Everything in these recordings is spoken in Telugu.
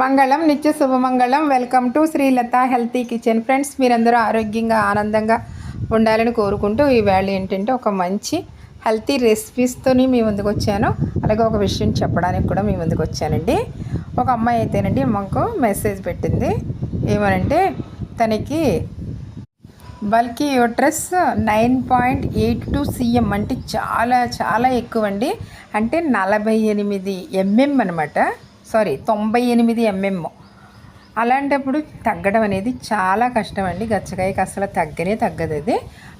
మంగళం నిత్య శుభమంగళం. Welcome to Srilatha healthy kitchen. Friends మీరందరూ ఆరోగ్యంగా ఆనందంగా ఉండాలని కోరుకుంటూ ఈవేళ ఏంటంటే ఒక మంచి హెల్తీ రెసిపీస్తోని మీ ముందుకు వచ్చాను. అలాగే ఒక విషయం చెప్పడానికి కూడా మీ ముందుకు వచ్చానండి. ఒక అమ్మాయి అయితేనండి మాకు మెసేజ్ పెట్టింది. ఏమనంటే తనకి bulky uterus nine point eight two CM అంటే చాలా చాలా ఎక్కువ అండి అంటే నలభై ఎనిమిది ఎంఎం అనమాట సారీ తొంభై ఎనిమిది ఎంఎం అలాంటప్పుడు తగ్గడం అనేది చాలా కష్టం అండి గచ్చకాయకి అసలు తగ్గనే తగ్గదు అది.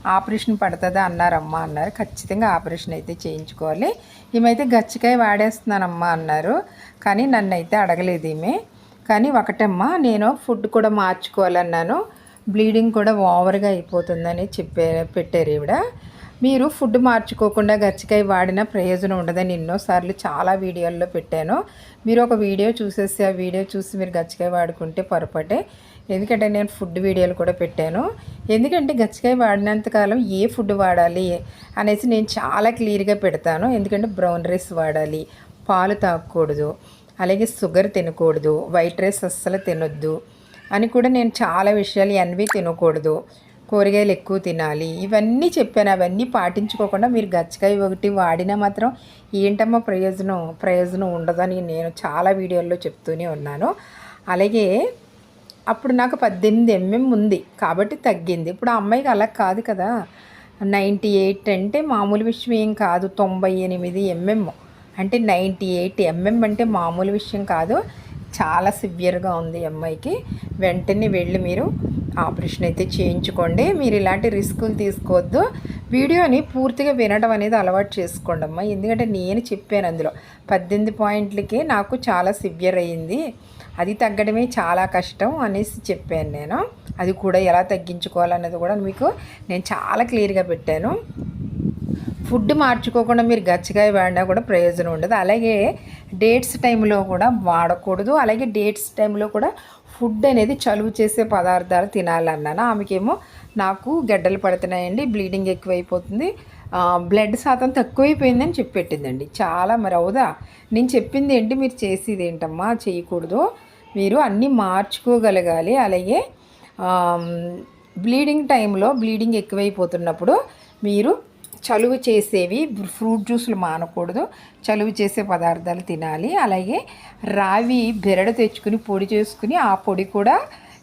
ఆపరేషన్ పడుతుందా అన్నారమ్మా అన్నారు. ఖచ్చితంగా ఆపరేషన్ అయితే చేయించుకోవాలి. ఈమెయితే గచ్చకాయ వాడేస్తున్నానమ్మా అన్నారు. కానీ నన్ను అయితే అడగలేదు ఈమె. కానీ ఒకటమ్మా నేను ఫుడ్ కూడా మార్చుకోవాలన్నాను. బ్లీడింగ్ కూడా ఓవర్గా అయిపోతుందని చెప్పే పెట్టారు ఈవిడ. మీరు ఫుడ్ మార్చుకోకుండా గచ్చికాయ వాడిన ప్రయోజనం ఉండదని ఎన్నోసార్లు చాలా వీడియోల్లో పెట్టాను. మీరు ఒక వీడియో చూసేసి ఆ వీడియో చూసి మీరు గచ్చికాయ వాడుకుంటే పొరపాటే. ఎందుకంటే నేను ఫుడ్ వీడియోలు కూడా పెట్టాను. ఎందుకంటే గచ్చికాయ వాడినంతకాలం ఏ ఫుడ్ వాడాలి అనేసి నేను చాలా క్లియర్గా పెడతాను. ఎందుకంటే బ్రౌన్ రైస్ వాడాలి పాలు తాగకూడదు అలాగే షుగర్ తినకూడదు వైట్ రైస్ అస్సలు తినొద్దు అని కూడా నేను చాలా విషయాలు ఎన్వి తినకూడదు. కూరగాయలు ఎక్కువ తినాలి. ఇవన్నీ చెప్పాను. అవన్నీ పాటించుకోకుండా మీరు గచ్చకాయ ఒకటి వాడినా మాత్రం ఏంటమ్మా ప్రయోజనం? ప్రయోజనం ఉండదని నేను చాలా వీడియోల్లో చెప్తూనే ఉన్నాను. అలాగే అప్పుడు నాకు పద్దెనిమిది ఎంఎం ఉంది కాబట్టి తగ్గింది. ఇప్పుడు ఆ అమ్మాయికి అలా కాదు కదా. నైంటీ ఎయిట్ అంటే మామూలు విషయం ఏం కాదు. తొంభై ఎనిమిది ఎంఎం. అంటే నైంటీ ఎయిట్ ఎంఎం అంటే మామూలు విషయం కాదు. చాలా సివియర్గా ఉంది అమ్మాయికి. వెంటనే వెళ్ళి మీరు ఆపరేషన్ అయితే చేయించుకోండి. మీరు ఇలాంటి రిస్కులు తీసుకోవద్దు. వీడియోని పూర్తిగా వినడం అనేది అలవాటు చేసుకోండి అమ్మా. ఎందుకంటే నేను చెప్పాను అందులో. పద్దెనిమిది పాయింట్లకి నాకు చాలా సివియర్ అయ్యింది. అది తగ్గడమే చాలా కష్టం అనేసి చెప్పాను నేను. అది కూడా ఎలా తగ్గించుకోవాలన్నది కూడా మీకు నేను చాలా క్లియర్గా పెట్టాను. ఫుడ్ మార్చుకోకుండా మీరు గచ్చకాయ వాడినా కూడా ప్రయోజనం ఉండదు. అలాగే డేట్స్ టైంలో కూడా వాడకూడదు. అలాగే డేట్స్ టైంలో కూడా ఫుడ్ అనేది చలువు చేసే పదార్థాలు తినాలన్నాను. ఆమెకేమో నాకు గడ్డలు పడుతున్నాయండి బ్లీడింగ్ ఎక్కువైపోతుంది. బ్లడ్ శాతం తక్కువైపోయిందని చెప్పెట్టిందండి. చాలా మరి అవుదా? నేను చెప్పింది ఏంటి? మీరు చేసేది ఏంటమ్మా చేయకూడదు. మీరు అన్నీ మార్చుకోగలగాలి. అలాగే బ్లీడింగ్ టైంలో బ్లీడింగ్ ఎక్కువైపోతున్నప్పుడు మీరు చలువ చేసేవి ఫ్రూట్ జ్యూస్లు మానకూడదు. చలువ చేసే పదార్థాలు తినాలి. అలాగే రావి బెరడు తెచ్చుకుని పొడి చేసుకుని ఆ పొడి కూడా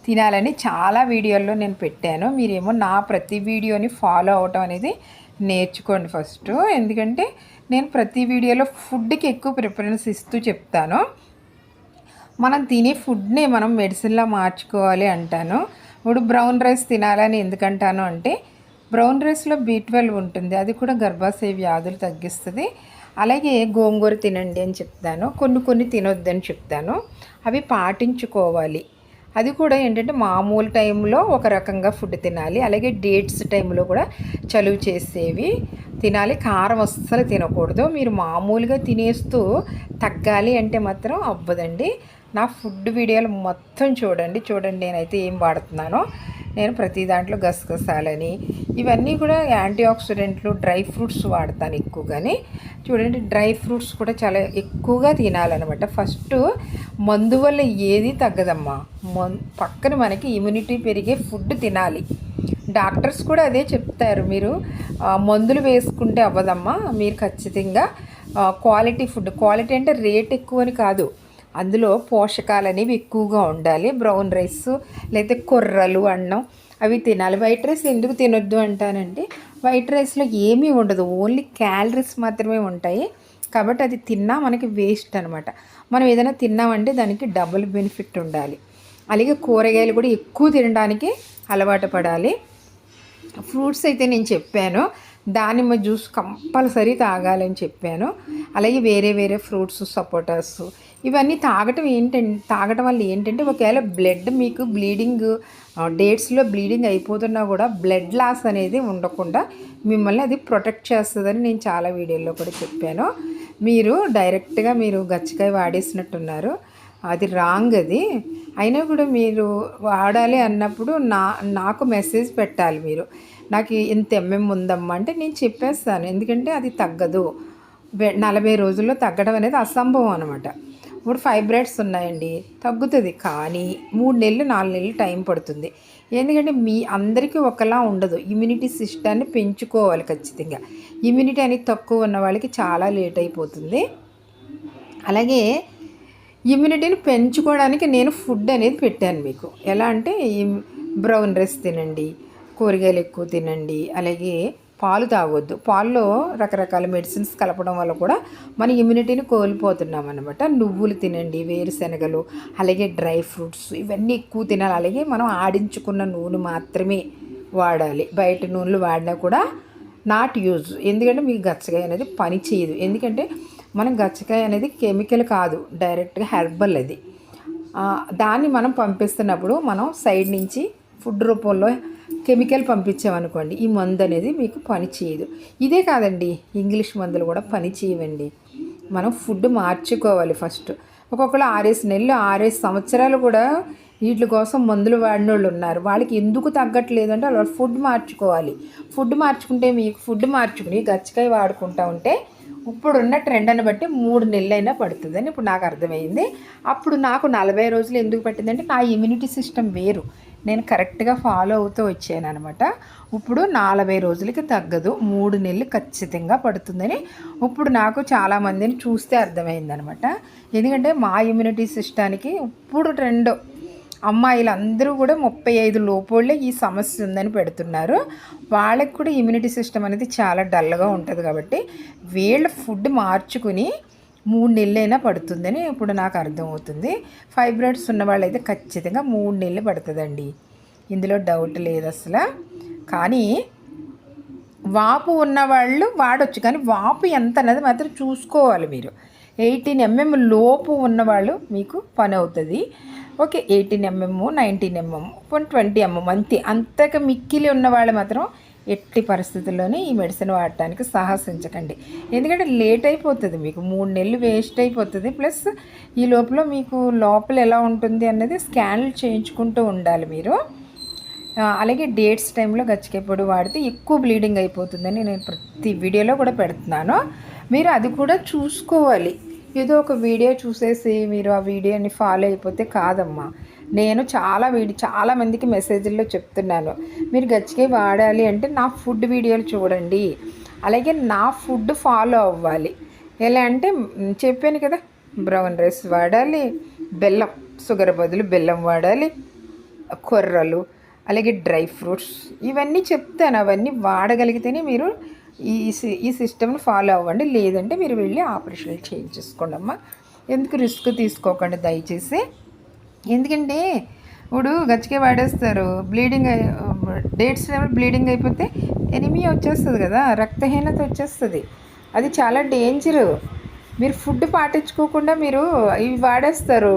తినాలని చాలా వీడియోల్లో నేను పెట్టాను. మీరేమో నా ప్రతి వీడియోని ఫాలో అవటం అనేది నేర్చుకోండి ఫస్ట్. ఎందుకంటే నేను ప్రతి వీడియోలో ఫుడ్కి ఎక్కువ ప్రిఫరెన్స్ ఇస్తూ చెప్తాను. మనం తినే ఫుడ్ని మనం మెడిసిన్లా మార్చుకోవాలి అంటాను. ఇప్పుడు బ్రౌన్ రైస్ తినాలని ఎందుకంటాను అంటే బ్రౌన్ రైస్లో బీ ట్వెల్వ్ ఉంటుంది. అది కూడా గర్భాశయ వ్యాధులు తగ్గిస్తుంది. అలాగే గోంగూర తినండి అని చెప్తాను. కొన్ని కొన్ని తినొద్దని చెప్తాను. అవి పాటించుకోవాలి. అది కూడా ఏంటంటే మామూలు టైంలో ఒక రకంగా ఫుడ్ తినాలి. అలాగే డేట్స్ టైంలో కూడా చలువు చేసేవి తినాలి. కారం అస్సలు తినకూడదు. మీరు మామూలుగా తినేస్తూ తగ్గాలి అంటే మాత్రం అవ్వదండి. నా ఫుడ్ వీడియోలు మొత్తం చూడండి. చూడండి నేనైతే ఏం వాడుతున్నానో. నేను ప్రతి దాంట్లో గసగసాలని ఇవన్నీ కూడా యాంటీ ఆక్సిడెంట్లు డ్రై ఫ్రూట్స్ వాడతాను ఎక్కువగాని. చూడండి డ్రై ఫ్రూట్స్ కూడా చాలా ఎక్కువగా తినాలన్నమాట. ఫస్ట్ మందు వల్ల ఏది తగ్గదమ్మా. పక్కన మనకి ఇమ్యూనిటీ పెరిగే ఫుడ్ తినాలి. డాక్టర్స్ కూడా అదే చెప్తారు. మీరు మందులు వేసుకుంటే అవ్వదమ్మా. మీరు ఖచ్చితంగా క్వాలిటీ ఫుడ్ క్వాలిటీ అంటే రేట్ ఎక్కువ అని కాదు. అందులో పోషకాలు అనేవి ఎక్కువగా ఉండాలి. బ్రౌన్ రైస్ లేకపోతే కొర్రలు అన్నం అవి తినాలి. వైట్ రైస్ ఎందుకు తినొద్దు అంటానంటే వైట్ రైస్లో ఏమీ ఉండదు. ఓన్లీ క్యాలరీస్ మాత్రమే ఉంటాయి. కాబట్టి అది తిన్నా మనకి వేస్ట్ అనమాట మనం ఏదైనా తిన్నామంటే దానికి డబుల్ బెనిఫిట్ ఉండాలి. అలాగే కూరగాయలు కూడా ఎక్కువ తినడానికి అలవాటు పడాలి. ఫ్రూట్స్ అయితే నేను చెప్పాను. దానిమ్మ జ్యూస్ కంపల్సరీ తాగాలని చెప్పాను. అలాగే వేరే వేరే ఫ్రూట్స్ సపోటాస్ ఇవన్నీ తాగటం ఏంటంటే తాగటం వల్ల ఏంటంటే ఒకవేళ బ్లడ్ మీకు బ్లీడింగ్ డేట్స్లో బ్లీడింగ్ అయిపోతున్నా కూడా బ్లడ్ లాస్ అనేది ఉండకుండా మిమ్మల్ని అది ప్రొటెక్ట్ చేస్తుందని నేను చాలా వీడియోల్లో కూడా చెప్పాను. మీరు డైరెక్ట్గా మీరు గచ్చకాయ వాడేసినట్టున్నారు. అది రాంగ్ అది. అయినా కూడా మీరు వాడాలి అన్నప్పుడు నా నాకు మెసేజ్ పెట్టాలి మీరు. నాకు ఇంత ఎంఎం ఉందమ్మా అంటే నేను చెప్పేస్తాను. ఎందుకంటే అది తగ్గదు. నలభై రోజుల్లో తగ్గడం అనేది అసంభవం అనమాట ఇప్పుడు ఫైబ్రాయిడ్స్ ఉన్నాయండి. తగ్గుతుంది కానీ మూడు నెలలు నాలుగు నెలలు టైం పడుతుంది. ఎందుకంటే మీ అందరికీ ఒకలా ఉండదు. ఇమ్యూనిటీ సిస్టాన్ని పెంచుకోవాలి ఖచ్చితంగా. ఇమ్యూనిటీ అనేది తక్కువ ఉన్న వాళ్ళకి చాలా లేట్ అయిపోతుంది. అలాగే ఇమ్యూనిటీని పెంచుకోవడానికి నేను ఫుడ్ అనేది పెట్టాను మీకు. ఎలా అంటే బ్రౌన్ రైస్ తినండి కూరగాయలు ఎక్కువ తినండి అలాగే పాలు తాగొద్దు. పాల్లో రకరకాల మెడిసిన్స్ కలపడం వల్ల కూడా మన ఇమ్యూనిటీని కోల్పోతున్నాం అనమాట నువ్వులు తినండి వేరుశనగలు అలాగే డ్రై ఫ్రూట్స్ ఇవన్నీ ఎక్కువ తినాలి. అలాగే మనం ఆడించుకున్న నూనె మాత్రమే వాడాలి. బయట నూనెలు వాడినా కూడా నాట్ యూజ్ ఎందుకంటే మీకు గచ్చకాయ అనేది పని చేయదు. ఎందుకంటే మనం గచ్చకాయ అనేది కెమికల్ కాదు. డైరెక్ట్గా హెర్బల్ అది. దాన్ని మనం పంపిస్తున్నప్పుడు మనం సైడ్ నుంచి ఫుడ్ రూపంలో కెమికల్ పంపించామనుకోండి ఈ మందు అనేది మీకు పని చేయదు. ఇదే కాదండి ఇంగ్లీష్ మందులు కూడా పని చేయవండి. మనం ఫుడ్ మార్చుకోవాలి ఫస్ట్. ఒక్కొక్కరు ఆరేసి నెలలు ఆరేసి సంవత్సరాలు కూడా వీటి కోసం మందులు వాడిన వాళ్ళు ఉన్నారు. వాళ్ళకి ఎందుకు తగ్గట్లేదు అంటే వాళ్ళు ఫుడ్ మార్చుకోవాలి. ఫుడ్ మార్చుకుంటే మీకు ఫుడ్ మార్చుకుని గచ్చకాయ వాడుకుంటా ఉంటే ఇప్పుడున్న ట్రెండ్ని బట్టి మూడు నెలలైనా పడుతుందని ఇప్పుడు నాకు అర్థమైంది. అప్పుడు నాకు నలభై రోజులు ఎందుకు పట్టిందంటే నా ఇమ్యూనిటీ సిస్టమ్ వేరు. నేను కరెక్ట్గా ఫాలో అవుతూ వచ్చాను అనమాట ఇప్పుడు నలభై రోజులకి తగ్గదు. మూడు నెలలు ఖచ్చితంగా పడుతుందని ఇప్పుడు నాకు చాలామందిని చూస్తే అర్థమైందనమాట. ఎందుకంటే మా ఇమ్యూనిటీ సిస్టానికి ఇప్పుడు ట్రెండ్ అమ్మాయిలు అందరూ కూడా ముప్పై ఐదు లోపోళ్ళే ఈ సమస్య ఉందని పెడుతున్నారు. వాళ్ళకి కూడా ఇమ్యూనిటీ సిస్టమ్ అనేది చాలా డల్గా ఉంటుంది కాబట్టి వీళ్ళ ఫుడ్ మార్చుకుని మూడు నెలలైనా పడుతుందని ఇప్పుడు నాకు అర్థమవుతుంది. ఫైబ్రాయిడ్స్ ఉన్న వాళ్ళైతే ఖచ్చితంగా మూడు నెలలు పడుతుందండి. ఇందులో డౌట్ లేదు అసలు. కానీ వాపు ఉన్నవాళ్ళు వాడొచ్చు. కానీ వాపు ఎంత అన్నది మాత్రం చూసుకోవాలి మీరు. ఎయిటీన్ ఎంఎం లోపు ఉన్నవాళ్ళు మీకు పని అవుతుంది. Okay eighteen MM nineteen MM twenty MM అంతే. అంతకు మిక్కిలి ఉన్న వాళ్ళు మాత్రం ఎట్టి పరిస్థితుల్లోనే ఈ మెడిసిన్ వాడటానికి సాహసించకండి. ఎందుకంటే లేట్ అయిపోతుంది మీకు. మూడు నెలలు వేస్ట్ అయిపోతుంది. ప్లస్ ఈ లోపల మీకు లోపల ఎలా ఉంటుంది అన్నది స్కాన్లు చేయించుకుంటూ ఉండాలి మీరు. అలాగే డేట్స్ టైంలో గచ్చికాయ పొడి వాడితే ఎక్కువ బ్లీడింగ్ అయిపోతుందని నేను ప్రతి వీడియోలో కూడా పెడుతున్నాను. మీరు అది కూడా చూసుకోవాలి. ఏదో ఒక వీడియో చూసేసి మీరు ఆ వీడియోని ఫాలో అయిపోతే కాదమ్మా. నేను చాలా వీడియో చాలామందికి మెసేజ్ల్లో చెప్తున్నాను. మీరు గచ్చికాయ వాడాలి అంటే నా ఫుడ్ వీడియోలు చూడండి. అలాగే నా ఫుడ్ ఫాలో అవ్వాలి. ఎలా అంటే చెప్పాను కదా బ్రౌన్ రైస్ వాడాలి బెల్లం షుగర్ బదులు బెల్లం వాడాలి కొర్రలు అలాగే డ్రై ఫ్రూట్స్ ఇవన్నీ చెప్తాను. అవన్నీ వాడగలిగితేనే మీరు ఈ సి- ఈ సిస్టమ్ని ఫాలో అవ్వండి. లేదంటే మీరు వెళ్ళి ఆపరేషన్లు చేయించేసుకోండి అమ్మా ఎందుకు రిస్క్ తీసుకోకండి దయచేసి. ఎందుకంటే ఇప్పుడు గచ్చికే వాడేస్తారు. బ్లీడింగ్ డేట్స్ బ్లీడింగ్ అయిపోతే ఎనిమియా వచ్చేస్తుంది కదా రక్తహీనత వచ్చేస్తుంది. అది చాలా డేంజరు మీరు ఫుడ్ పాటించుకోకుండా మీరు ఇవి వాడేస్తారు.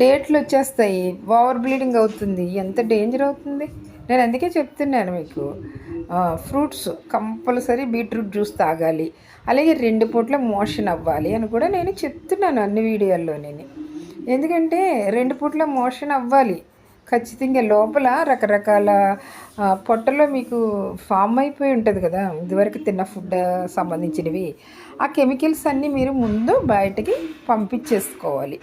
డేట్లు వచ్చేస్తాయి. ఓవర్ బ్లీడింగ్ అవుతుంది. ఎంత డేంజర్ అవుతుంది? నేను అందుకే చెప్తున్నాను మీకు. ఫ్రూట్స్ కంపల్సరీ బీట్రూట్ జ్యూస్ తాగాలి. అలాగే రెండు పూట్ల మోషన్ అవ్వాలి అని కూడా నేను చెప్తున్నాను అన్ని వీడియోల్లో నేను ఎందుకంటే రెండు పూట్ల మోషన్ అవ్వాలి. ఖచ్చితంగా లోపల రకరకాల పొట్టలో మీకు ఫామ్ అయిపోయి ఉంటుంది కదా. ఇదివరకు తిన్న ఫుడ్ సంబంధించినవి. ఆ కెమికల్స్ అన్నీ మీరు ముందు బయటకి పంపించేసుకోవాలి.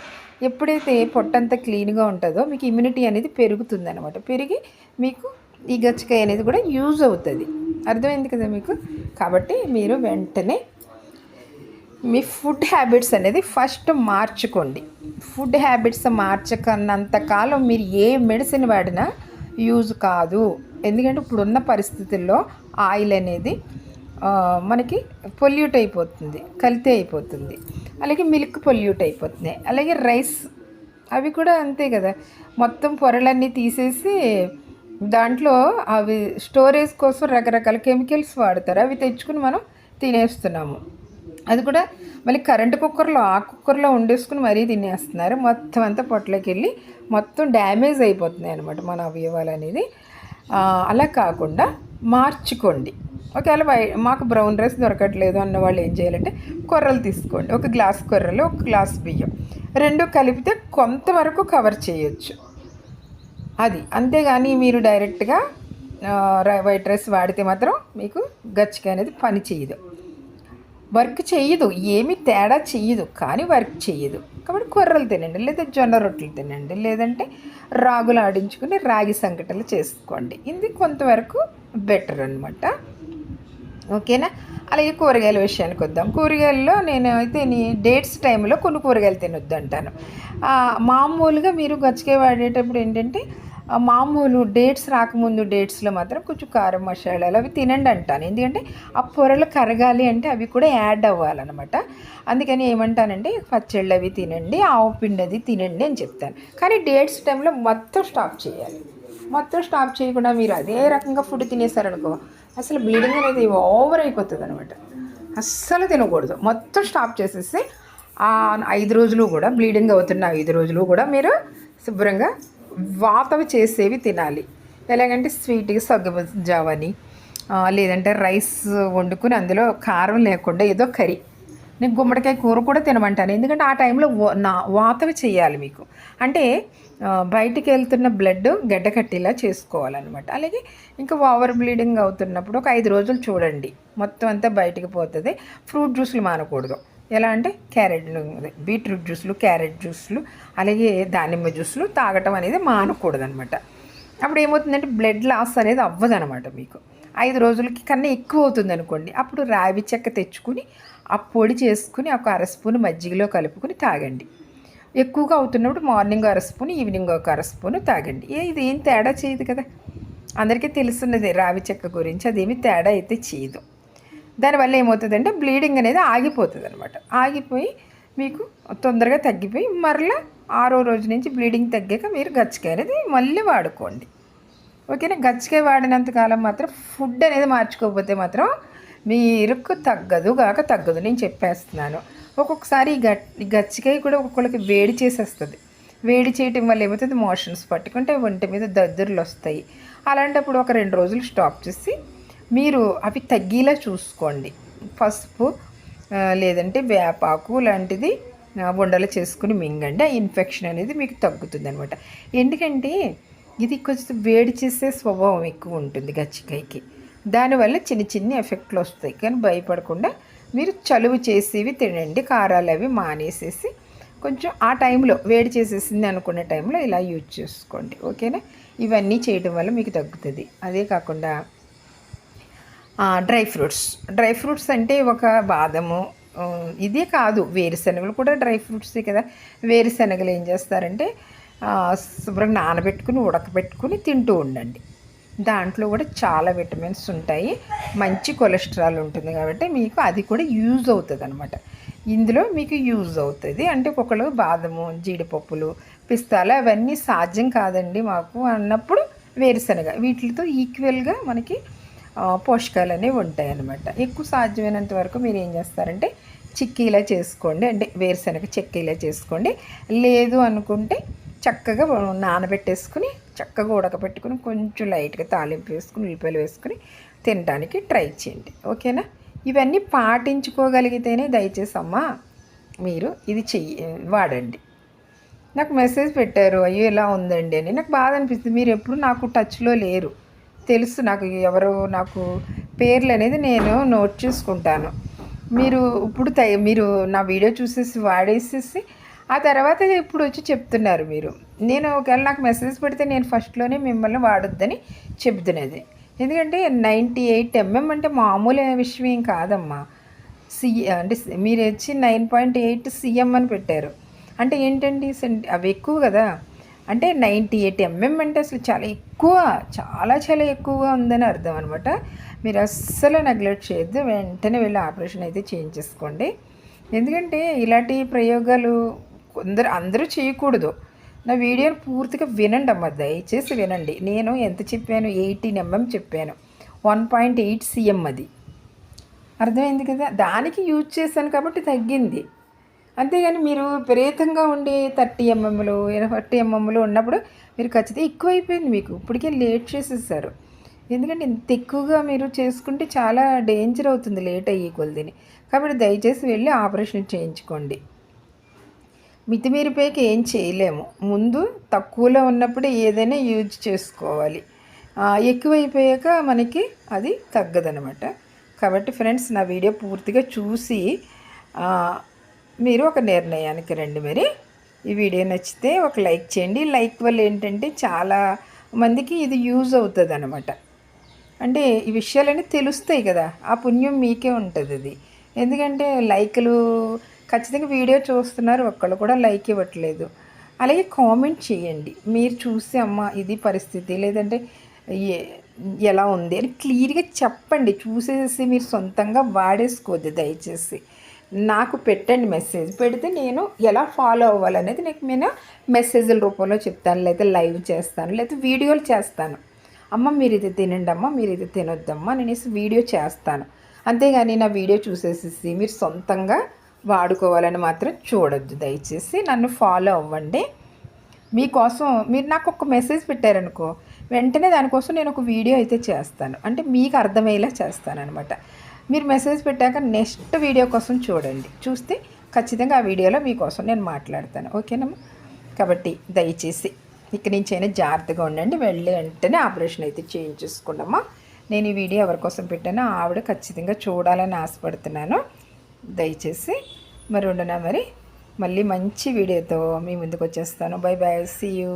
ఎప్పుడైతే పొట్టంతా క్లీన్గా ఉంటుందో మీకు ఇమ్యూనిటీ అనేది పెరుగుతుంది అనమాట పెరిగి మీకు ఈ గచ్చకాయ అనేది కూడా యూజ్ అవుతుంది. అర్థమైంది కదా మీకు? కాబట్టి మీరు వెంటనే మీ ఫుడ్ హ్యాబిట్స్ అనేది ఫస్ట్ మార్చుకోండి. ఫుడ్ హ్యాబిట్స్ మార్చకన్నంత కాలం మీరు ఏ మెడిసిన్ వాడినా యూజ్ కాదు. ఎందుకంటే ఇప్పుడున్న పరిస్థితుల్లో ఆయిల్ అనేది మనకి పొల్యూట్ అయిపోతుంది కల్తీ అయిపోతుంది. అలాగే మిల్క్ పొల్యూట్ అయిపోతుంది. అలాగే రైస్ అవి కూడా అంతే కదా. మొత్తం పొరలన్నీ తీసేసి దాంట్లో అవి స్టోరేజ్ కోసం రకరకాల కెమికల్స్ వాడతారు. అవి తెచ్చుకుని మనం తినేస్తున్నాము. అది కూడా మళ్ళీ కరెంటు కుక్కర్లో ఆ కుక్కర్లో వండేసుకుని మరీ తినేస్తున్నారు. మొత్తం అంతా పొట్టలోకి వెళ్ళి మొత్తం డ్యామేజ్ అయిపోతున్నాయి అనమాట మన అవయవాలు అనేది. అలా కాకుండా మార్చుకోండి. ఒకవేళ వై- మాకు బ్రౌన్ రైస్ దొరకట్లేదు అన్న వాళ్ళు ఏం చేయాలంటే కొర్రలు తీసుకోండి. ఒక గ్లాస్ కొర్రలు ఒక గ్లాస్ బియ్యం. రెండు కలిపితే కొంతవరకు కవర్ చేయొచ్చు. అది. అంతేగాని మీరు డైరెక్ట్గా రై- వైట్ రైస్ వాడితే మాత్రం మీకు గచ్చిక అనేది పని చేయదు. వర్క్ చేయదు ఏమి తేడా చేయదు కానీ వర్క్ చేయదు. కాబట్టి కొర్రలు తినండి లేదా జొన్న రొట్టెలు తినండి లేదంటే రాగులు ఆడించుకుని రాగి సంకటలు చేసుకోండి. ఇది కొంతవరకు బెటర్ అనమాట ఓకేనా? అలాగే కూరగాయల విషయానికి వద్దాం. కూరగాయల్లో నేను అయితే నీ డేట్స్ టైంలో కొన్ని కూరగాయలు తినొద్దు అంటాను మామూలుగా మీరు గచ్చికాయ వాడేటప్పుడు ఏంటంటే మామూలు డేట్స్ రాకముందు డేట్స్లో మాత్రం కొంచెం కారం మసాలాలు అవి తినండి అంటాను. ఎందుకంటే ఆ పొరలు కరగాలి అంటే అవి కూడా యాడ్ అవ్వాలన్నమాట. అందుకని ఏమంటానంటే పచ్చళ్ళు అవి తినండి ఆవు పిండి అది తినండి అని చెప్తాను. కానీ డేట్స్ టైంలో మొత్తం స్టాప్ చేయాలి. మొత్తం స్టాప్ చేయకుండా మీరు అదే రకంగా ఫుడ్ తినేసారనుకో అసలు బ్లీడింగ్ అనేది ఓవర్ అయిపోతుంది అనమాట అస్సలు తినకూడదు. మొత్తం స్టాప్ చేసేసి ఆ ఐదు రోజులు కూడా బ్లీడింగ్ అవుతున్న ఐదు రోజులు కూడా మీరు శుభ్రంగా వాతవి చేసేవి తినాలి. ఎలాగంటే స్వీట్గా సగ్గు జావని లేదంటే రైస్ వండుకుని అందులో కారం లేకుండా ఏదో కర్రీ. నేను గుమ్మడికాయ కూర కూడా తినమంటాను. ఎందుకంటే ఆ టైంలో నా వాతవి చేయాలి మీకు. అంటే బయటికి వెళ్తున్న బ్లడ్ గడ్డ కట్టేలా చేసుకోవాలన్నమాట. అలాగే ఇంకా ఓవర్ బ్లీడింగ్ అవుతున్నప్పుడు ఒక ఐదు రోజులు చూడండి. మొత్తం అంతా బయటికి పోతుంది. ఫ్రూట్ జ్యూస్లు మానకూడదు. ఎలా అంటే క్యారెట్లు బీట్రూట్ జ్యూస్లు క్యారెట్ జ్యూస్లు అలాగే దానిమ్మ జ్యూస్లు తాగటం అనేది మానకూడదనమాట. అప్పుడు ఏమవుతుందంటే బ్లడ్ లాస్ అనేది అవ్వదనమాట మీకు. ఐదు రోజులకి కన్నా ఎక్కువ అవుతుంది అనుకోండి అప్పుడు రావి చెక్క తెచ్చుకుని ఆ పొడి చేసుకుని ఒక అర స్పూన్ మజ్జిగలో కలుపుకుని తాగండి. ఎక్కువగా అవుతున్నప్పుడు మార్నింగ్ అర స్పూన్ ఈవినింగ్ ఒక అర స్పూన్ తాగండి. ఏ ఇది ఏం తేడా చేయదు కదా. అందరికీ తెలుస్తున్నది రావి చెక్క గురించి అదేమి తేడా అయితే చేయదు. దానివల్ల ఏమవుతుందంటే బ్లీడింగ్ అనేది ఆగిపోతుంది అనమాట ఆగిపోయి మీకు తొందరగా తగ్గిపోయి మరలా ఆరో రోజు నుంచి బ్లీడింగ్ తగ్గాక మీరు గచ్చికాయ అనేది మళ్ళీ వాడుకోండి. ఓకేనా? గచ్చికాయ వాడినంత కాలం మాత్రం ఫుడ్ అనేది మార్చుకోకపోతే మాత్రం మీరుకు తగ్గదు కాక తగ్గదు. నేను చెప్పేస్తున్నాను. ఒక్కొక్కసారి ఈ గచ్చికాయ కూడా ఒక్కొక్కరికి వేడి చేసేస్తుంది. వేడి చేయటం వల్ల ఏమవుతుంది? మోషన్స్ పట్టుకుంటే ఒంటి మీద దద్దుర్లు వస్తాయి అలాంటప్పుడు ఒక రెండు రోజులు స్టాప్ చేసి మీరు అవి తగ్గేలా చూసుకోండి. పసుపు లేదంటే వేపాకు లాంటిది ఆ, చేసుకుని మింగండి. ఆ ఇన్ఫెక్షన్ అనేది మీకు తగ్గుతుంది అనమాట ఎందుకంటే ఇది కొంచెం వేడి చేసే స్వభావం ఎక్కువ ఉంటుంది గచ్చికాయకి దానివల్ల చిన్న చిన్న ఎఫెక్ట్లు వస్తాయి. కానీ భయపడకుండా మీరు చలువు చేసేవి తినండి. కారాలు అవి మానేసేసి కొంచెం ఆ టైంలో వేడి చేసేసింది అనుకునే టైంలో ఇలా యూజ్ చేసుకోండి. ఓకేనా? ఇవన్నీ చేయడం వల్ల మీకు తగ్గుతుంది. అదే కాకుండా డ్రై ఫ్రూట్స్. డ్రై ఫ్రూట్స్ అంటే ఒక బాదము ఇదే కాదు వేరుశనగలు కూడా డ్రై ఫ్రూట్సే కదా. వేరుశనగలు ఏం చేస్తారంటే శుభ్రం శుభ్రంగా నానబెట్టుకుని ఉడకబెట్టుకుని తింటూ ఉండండి. దాంట్లో కూడా చాలా విటమిన్స్ ఉంటాయి. మంచి కొలెస్ట్రాల్ ఉంటుంది కాబట్టి మీకు అది కూడా యూజ్ అవుతుంది అనమాట ఇందులో మీకు యూజ్ అవుతుంది. అంటే ఒకళ్ళు బాదము జీడిపప్పులు పిస్తాలు అవన్నీ సాధ్యం కాదండి మాకు అన్నప్పుడు వేరుశనగ. వీటితో ఈక్వల్గా మనకి పోషకాలు అనేవి ఉంటాయి అన్నమాట ఎక్కువ సాధ్యమైనంత వరకు మీరు ఏం చేస్తారంటే చిక్కీలా చేసుకోండి. అంటే వేరుశనగ చిక్కీలా చేసుకోండి. లేదు అనుకుంటే చక్కగా నానబెట్టేసుకుని చక్కగా ఉడకబెట్టుకుని కొంచెం లైట్గా తాలింపు వేసుకుని ఉల్లిపాయలు వేసుకుని తినడానికి ట్రై చేయండి. ఓకేనా? ఇవన్నీ పాటించుకోగలిగితేనే దయచేసి అమ్మా మీరు ఇది చెయ్యి వాడండి. నాకు మెసేజ్ పెట్టారు అయ్యో ఇలా ఉందండి అని. నాకు బాధ అనిపిస్తుంది. మీరు ఎప్పుడు నాకు టచ్లో లేరు. తెలుసు నాకు ఎవరు నాకు పేర్లు అనేది నేను నోట్ చేసుకుంటాను. మీరు ఇప్పుడు మీరు నా వీడియో చూసేసి వాడేసేసి ఆ తర్వాత ఇప్పుడు వచ్చి చెప్తున్నారు మీరు. నేను ఒకవేళ నాకు మెసేజ్ పెడితే నేను ఫస్ట్లోనే మిమ్మల్ని వాడొద్దని చెప్తున్నది. ఎందుకంటే నైంటీ ఎయిట్ ఎంఎం అంటే మామూలు విషయం ఏం కాదమ్మా. సి అంటే మీరు వచ్చి నైన్ పాయింట్ ఎయిట్ సిఎం అని పెట్టారు. అంటే ఏంటండి అవి ఎక్కువ కదా. అంటే నైంటీ ఎయిట్ ఎంఎం అంటే అసలు చాలా ఎక్కువ చాలా చాలా ఎక్కువగా ఉందని అర్థం అనమాట మీరు అస్సలు నెగ్లెక్ట్ చేయొద్దు వెంటనే వెళ్ళి ఆపరేషన్ అయితే చేయించేసుకోండి ఎందుకంటే ఇలాంటి ప్రయోగాలు కొందరు అందరూ చేయకూడదు. నా వీడియోని పూర్తిగా వినండి అమ్మ దయచేసి వినండి. నేను ఎంత చెప్పాను? ఎయిటీన్ ఎంఎం చెప్పాను. వన్ పాయింట్ ఎయిట్ సిఎం అది. అర్థమైంది కదా? దానికి యూజ్ చేశాను కాబట్టి తగ్గింది. అంతేగాని మీరు విపరీతంగా ఉండి థర్టీ ఎంఎంలు ఫార్టీ ఎంఎంలు ఉన్నప్పుడు మీరు ఖచ్చితంగా ఎక్కువైపోయింది మీకు. ఇప్పటికే లేట్ చేసేసారు. ఎందుకంటే ఇంత ఎక్కువగా మీరు చేసుకుంటే చాలా డేంజర్ అవుతుంది లేట్ అయ్యే కొలిదిని కాబట్టి దయచేసి వెళ్ళి ఆపరేషన్ చేయించుకోండి. మితిమీరిపోయాక ఏం చేయలేము. ముందు తక్కువలో ఉన్నప్పుడు ఏదైనా యూజ్ చేసుకోవాలి. ఎక్కువైపోయాక మనకి అది తగ్గదనమాట కాబట్టి ఫ్రెండ్స్ నా వీడియో పూర్తిగా చూసి మీరు ఒక నిర్ణయానికి రండి మరి. ఈ వీడియో నచ్చితే ఒక లైక్ చేయండి. లైక్ వల్ల ఏంటంటే చాలా మందికి ఇది యూజ్ అవుతుంది అనమాట అంటే ఈ విషయాలన్నీ తెలుస్తాయి కదా. ఆ పుణ్యం మీకే ఉంటుంది అది ఎందుకంటే లైక్లు ఖచ్చితంగా వీడియో చూస్తున్నారు ఒక్కళ్ళు కూడా లైక్ ఇవ్వట్లేదు. అలాగే కామెంట్ చేయండి. మీరు చూసి అమ్మ ఇది పరిస్థితి లేదంటే ఎలా ఉంది అని క్లియర్గా చెప్పండి. చూసేసి మీరు సొంతంగా వాడేసుకోవద్దు దయచేసి. నాకు పెట్టండి మెసేజ్ పెడితే నేను ఎలా ఫాలో అవ్వాలనేది నీకు నేను మెసేజ్ల రూపంలో చెప్తాను లేదా లైవ్ చేస్తాను లేదా వీడియోలు చేస్తాను. అమ్మ మీరు ఇది తినండి అమ్మ మీరు ఇది తినొద్దమ్మా నేను వీడియో చేస్తాను. అంతేగాని నా వీడియో చూసేసేసి మీరు సొంతంగా వాడుకోవాలని మాత్రం చూడొద్దు. దయచేసి నన్ను ఫాలో అవ్వండి. మీకోసం మీరు నాకు ఒక మెసేజ్ పెట్టారనుకో వెంటనే దానికోసం నేను ఒక వీడియో అయితే చేస్తాను. అంటే మీకు అర్థమయ్యేలా చేస్తాను అనమాట మీరు మెసేజ్ పెట్టాక నెక్స్ట్ వీడియో కోసం చూడండి. చూస్తే ఖచ్చితంగా ఆ వీడియోలో మీకోసం నేను మాట్లాడతాను. ఓకేనమ్మా? కాబట్టి దయచేసి ఇక్కడి నుంచి అయినా జాగ్రత్తగా ఉండండి. వెళ్ళి వెంటనే ఆపరేషన్ అయితే చేయించేసుకున్నామా? నేను ఈ వీడియో ఎవరి కోసం పెట్టానో ఆవిడ ఖచ్చితంగా చూడాలని ఆశపడుతున్నాను. దయచేసి మరి ఉండనా మరి మళ్ళీ మంచి వీడియోతో మీ ముందుకు వచ్చేస్తాను. By by. See you